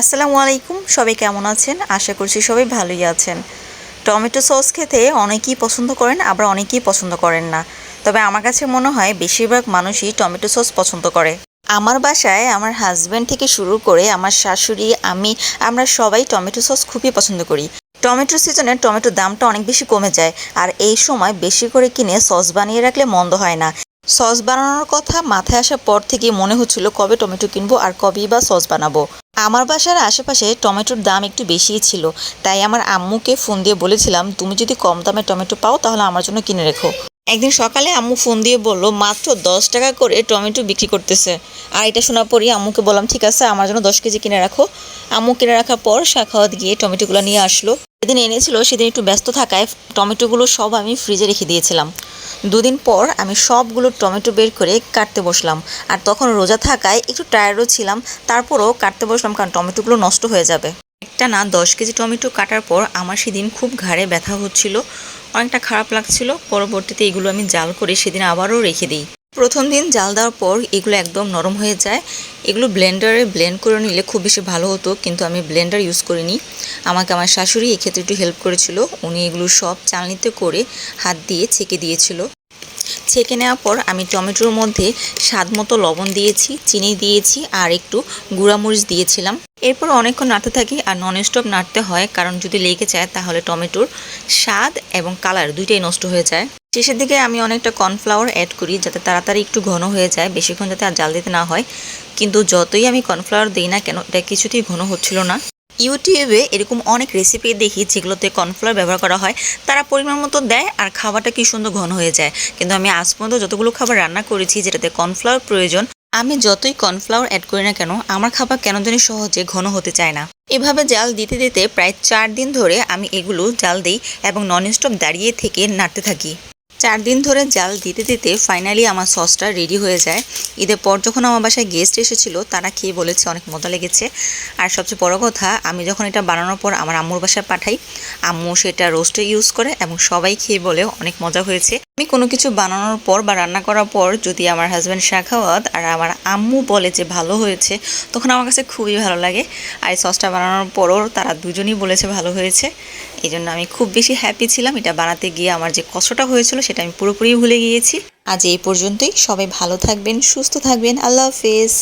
আসসালামু আলাইকুম, সবাই কেমন আছেন? আশা করছি সবাই ভালোই আছেন। টমেটো সস খেতে অনেকেই পছন্দ করেন, আবার অনেকেই পছন্দ করেন না। তবে আমার কাছে মনে হয় বেশিরভাগ মানুষই টমেটো সস পছন্দ করে। আমার বাসায় আমার হাজব্যান্ড থেকে শুরু করে আমার শাশুড়ি, আমি, আমরা সবাই টমেটো সস খুবই পছন্দ করি। টমেটো সিজনে টমেটোর দামটা অনেক বেশি কমে যায়, আর এই সময় বেশি করে কিনে সস বানিয়ে রাখলে মন্দ হয় না। সস বানানোর কথা মাথায় আসার পর থেকে মনে হচ্ছিল কবে টমেটো কিনবো আর কবেই বা সস বানাবো। আমার বাসার আশেপাশে টমেটোর দাম একটু বেশিই ছিল। তাই আমার আম্মুকে ফোন দিয়ে বলেছিলাম, তুমি যদি কম দামে টমেটো পাও তাহলে আমার জন্য কিনে রেখো। একদিন সকালে আম্মু ফোন দিয়ে বলল, মাত্র দশ টাকা করে টমেটো বিক্রি করতেছে। আর এটা শোনার পরই আম্মুকে বললাম, ঠিক আছে, আমার জন্য দশ কেজি কিনে রাখো। আম্মু কিনে রাখার পর শাখাওয়াত গিয়ে টমেটোগুলো নিয়ে আসলো। যেদিন এনেছিল সেদিন একটু ব্যস্ত থাকায় টমেটোগুলো সব আমি ফ্রিজে রেখে দিয়েছিলাম। দুদিন পর আমি সবগুলো টমেটো বের করে কাটতে বসলাম। আর তখন রোজা থাকায় একটু টায়ার্ডও ছিলাম, তারপরও কাটতে বসলাম কারণ টমেটোগুলো নষ্ট হয়ে যাবে। একটা না, দশ কেজি টমেটো কাটার পর আমার সেদিন খুব ঘাড়ে ব্যথা হচ্ছিল, অনেকটা খারাপ লাগছিল। পরবর্তীতে এগুলো আমি জাল করে সেদিন আবারও রেখে দিই। প্রথম দিন জাল দেওয়ার পর এগুলো একদম নরম হয়ে যায়। এগুলো ব্লেন্ডারে ব্লেন্ড করে নিলে খুব বেশি ভালো হতো, কিন্তু আমি ব্লেন্ডার ইউজ করিনি। আমাকে আমার শাশুড়ি এক্ষেত্রে একটু হেল্প করেছিল। উনি এগুলো সব চালনিতে করে হাত দিয়ে ছেঁকে দিয়েছিল। ছেঁকে নেওয়ার পর আমি টমেটোর মধ্যে স্বাদ মতো লবণ দিয়েছি, চিনি দিয়েছি আর একটু গুঁড়ামরিচ দিয়েছিলাম। এরপর অনেকক্ষণ নাড়তে থাকি আর নন স্টপ নাড়তে হয় কারণ যদি লেগে যায় তাহলে টমেটোর স্বাদ এবং কালার দুইটাই নষ্ট হয়ে যায়। শেষের দিকে আমি অনেকটা কর্নফ্লাওয়ার অ্যাড করি যাতে তাড়াতাড়ি একটু ঘন হয়ে যায়, বেশিক্ষণ যাতে আর জাল দিতে না হয়। কিন্তু যতই আমি কর্নফ্লাওয়ার দিই না কেন, এটা কিছুতেই ঘন হচ্ছিল না। ইউটিউবে এরকম অনেক রেসিপি দেখি যেগুলোতে কর্নফ্লাওয়ার ব্যবহার করা হয়। তারা পরিমাণ মতো দেয় আর খাবারটা কি সুন্দর ঘন হয়ে যায়। কিন্তু আমি আজ পর্যন্ত যতগুলো খাবার রান্না করেছি যেটাতে কর্নফ্লাওয়ার প্রয়োজন, আমি যতই কর্নফ্লাওয়ার অ্যাড করি না কেন, আমার খাবার কেন জানি সহজে ঘন হতে চায় না। এভাবে জাল দিতে দিতে প্রায় চার দিন ধরে আমি এগুলো জাল দিই এবং ননস্টপ দাঁড়িয়ে থেকে নাড়তে থাকি। চার দিন ধরে জাল দিতে দিতে ফাইনালি আমার সসটা রেডি হয়ে যায়। ঈদের পর যখন আমার বাসায় গেস্ট এসেছিল, তারা খেয়ে বলেছে অনেক মজা লেগেছে। আর সবচেয়ে বড় কথা, আমি যখন এটা বানানোর পর আমার আম্মুর বাসায় পাঠাই, আম্মু সেটা রোস্টে ইউজ করে এবং সবাই খেয়ে বলে অনেক মজা হয়েছে। আমি কোনো কিছু বানানোর পর বা রান্না করার পর যদি আমার হাজব্যান্ড শাখাওয়াত আর আমার আম্মু বলে যে ভালো হয়েছে, তখন আমার কাছে খুবই ভালো লাগে। আর সসটা বানানোর পরও তারা দুজনই বলেছে ভালো হয়েছে। এই জন্য আমি খুব বেশি হ্যাপি ছিলাম। এটা বানাতে গিয়ে আমার যে কষ্টটা হয়েছিল সেটা আমি পুরোপুরি ভুলে গিয়েছি। আজ এই পর্যন্তই। সবাই ভালো থাকবেন, সুস্থ থাকবেন। আল্লাহ হাফেজ।